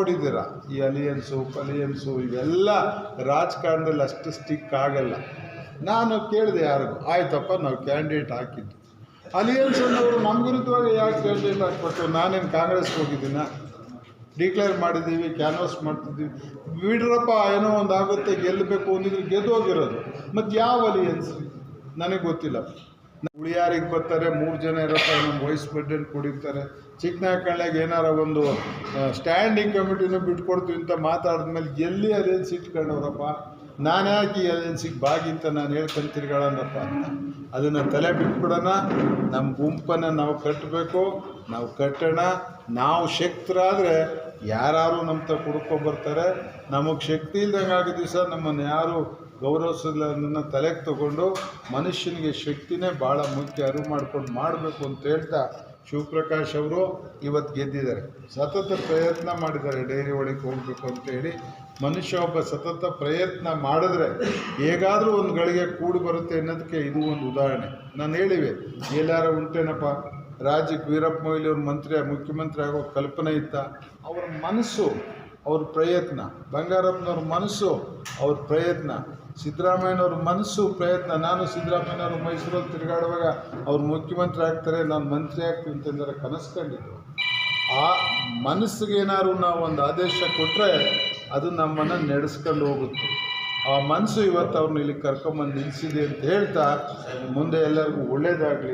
ನೋಡಿದ್ದೀರಾ ಈ ಅಲಿಯನ್ಸು ಪಲಿಯನ್ಸು ಇವೆಲ್ಲ ರಾಜಕಾರಣದಲ್ಲಿ ಅಷ್ಟು ಸ್ಟಿಕ್ ಆಗಲ್ಲ. ನಾನು ಕೇಳಿದೆ ಯಾರಿಗೂ, ಆಯ್ತಪ್ಪ, ನಾವು ಕ್ಯಾಂಡಿಡೇಟ್ ಹಾಕಿದ್ದು. ಅಲಿಯನ್ಸ್ ಅನ್ನೋರು ನಮ್ಮ ವಿರುದ್ಧವಾಗಿ ಯಾಕೆ ಕ್ಯಾಂಡಿಡೇಟ್ ಹಾಕ್ಬಿಟ್ಟು ನಾನೇನು ಕಾಂಗ್ರೆಸ್ಗೆ ಹೋಗಿದ್ದೀನ? ಡಿಕ್ಲೇರ್ ಮಾಡಿದ್ದೀವಿ ಕ್ಯಾನ್ವಾಸ್ ಮಾಡ್ತಿದ್ದೀವಿ. ಬಿಡ್ರಪ್ಪ, ಏನೋ ಒಂದು ಆಗುತ್ತೆ ಗೆಲ್ಲಬೇಕು ಅಂದಿದ್ರೆ ಗೆದ್ದೋಗಿರೋದು. ಮತ್ತು ಯಾವ ಅಲಿಯನ್ಸ್? ನನಗೆ ಗೊತ್ತಿಲ್ಲ. ಉಳಿಯಾರಿಗೆ ಬರ್ತಾರೆ, ಮೂರು ಜನ ಇರುತ್ತಾರೆ ನಮ್ಮ ವೈಸ್ ಪ್ರೆಸಿಡೆಂಟ್ ಕುಡಿತಾರೆ ಚಿಕ್ಕನಾಯಕಳ್ಳಿಯಾಗ ಏನಾರ ಒಂದು ಸ್ಟ್ಯಾಂಡಿಂಗ್ ಕಮಿಟಿನೂ ಬಿಟ್ಕೊಡ್ತೀವಿ ಅಂತ ಮಾತಾಡಿದ್ಮೇಲೆ ಎಲ್ಲಿ ಅದೇನು ಇಟ್ಕೊಂಡವ್ರಪ್ಪ ನಾನು ಯಾಕೆ ಈ ಅಲಿಯನ್ಸಿಗೆ ಬಾಗಿ ಅಂತ ನಾನು ಹೇಳ್ಕೊಂಡು ತಿರ್ಗಾಳನಪ್ಪ ಅಂತ. ಅದನ್ನು ತಲೆ ಬಿಟ್ಬಿಡೋಣ ನಮ್ಮ ಗುಂಪನ್ನು ನಾವು ಕಟ್ಟಬೇಕು ನಾವು ಕಟ್ಟೋಣ. ನಾವು ಶಕ್ತರಾದರೆ ಯಾರು ನಮ್ಮ ತ ಬರ್ತಾರೆ. ನಮಗೆ ಶಕ್ತಿ ಇಲ್ದಂಗೆ ಆಗೋ ದಿವಸ ನಮ್ಮನ್ನು ಯಾರು ಗೌರವಿಸಲ್ಲ ತಲೆಗೆ ತಗೊಂಡು ಮನುಷ್ಯನಿಗೆ ಶಕ್ತಿನೇ ಭಾಳ ಮುಖ್ಯ, ಅರಿವು ಮಾಡ್ಕೊಂಡು ಮಾಡಬೇಕು ಅಂತ ಹೇಳ್ತಾ ಶಿವಪ್ರಕಾಶ್ ಅವರು ಇವತ್ತು ಗೆದ್ದಿದ್ದಾರೆ. ಸತತ ಪ್ರಯತ್ನ ಮಾಡಿದ್ದಾರೆ. ಡೈರಿ ಒಳಗೆ ಹೋಗಬೇಕು ಅಂತೇಳಿ ಮನುಷ್ಯ ಒಬ್ಬ ಸತತ ಪ್ರಯತ್ನ ಮಾಡಿದ್ರೆ ಹೇಗಾದರೂ ಒಂದು ಗಳಿಗೆ ಕೂಡಿ ಬರುತ್ತೆ ಅನ್ನೋದಕ್ಕೆ ಇದು ಒಂದು ಉದಾಹರಣೆ. ನಾನು ಹೇಳಿವೆ ಎಲ್ಲಾರ ಉಂಟೇನಪ್ಪ. ರಾಜ್ಯಕ್ಕೆ ವೀರಪ್ಪ ಮೊಯ್ಲಿ ಅವ್ರ ಮಂತ್ರಿ, ಮುಖ್ಯಮಂತ್ರಿ ಆಗೋ ಕಲ್ಪನೆ ಇತ್ತ. ಅವ್ರ ಮನಸ್ಸು, ಅವ್ರ ಪ್ರಯತ್ನ. ಬಂಗಾರಪ್ಪನವ್ರ ಮನಸ್ಸು, ಅವ್ರ ಪ್ರಯತ್ನ. ಸಿದ್ದರಾಮಯ್ಯನವ್ರ ಮನಸ್ಸು ಪ್ರಯತ್ನ. ನಾನು ಸಿದ್ದರಾಮಯ್ಯನವರು ಮೈಸೂರಲ್ಲಿ ತಿರುಗಾಡುವಾಗ ಅವ್ರು ಮುಖ್ಯಮಂತ್ರಿ ಆಗ್ತಾರೆ, ನಾನು ಮಂತ್ರಿ ಆಗ್ತೀನಿ ಅಂತಂದರೆ ಕನಸು ಕಂಡಿದ್ದು ಆ ಮನಸ್ಸಿಗೆ ಏನಾದ್ರು ನಾವು ಒಂದು ಆದೇಶ ಕೊಟ್ಟರೆ ಅದು ನಮ್ಮನ್ನು ನಡೆಸ್ಕೊಂಡು ಹೋಗುತ್ತೆ. ಆ ಮನಸ್ಸು ಇವತ್ತು ಅವ್ರನ್ನ ಇಲ್ಲಿ ಕರ್ಕೊಂಬಂದು ನಿಲ್ಲಿಸಿದೆ ಅಂತ ಹೇಳ್ತಾ ಮುಂದೆ ಎಲ್ಲರಿಗೂ ಒಳ್ಳೇದಾಗಲಿ.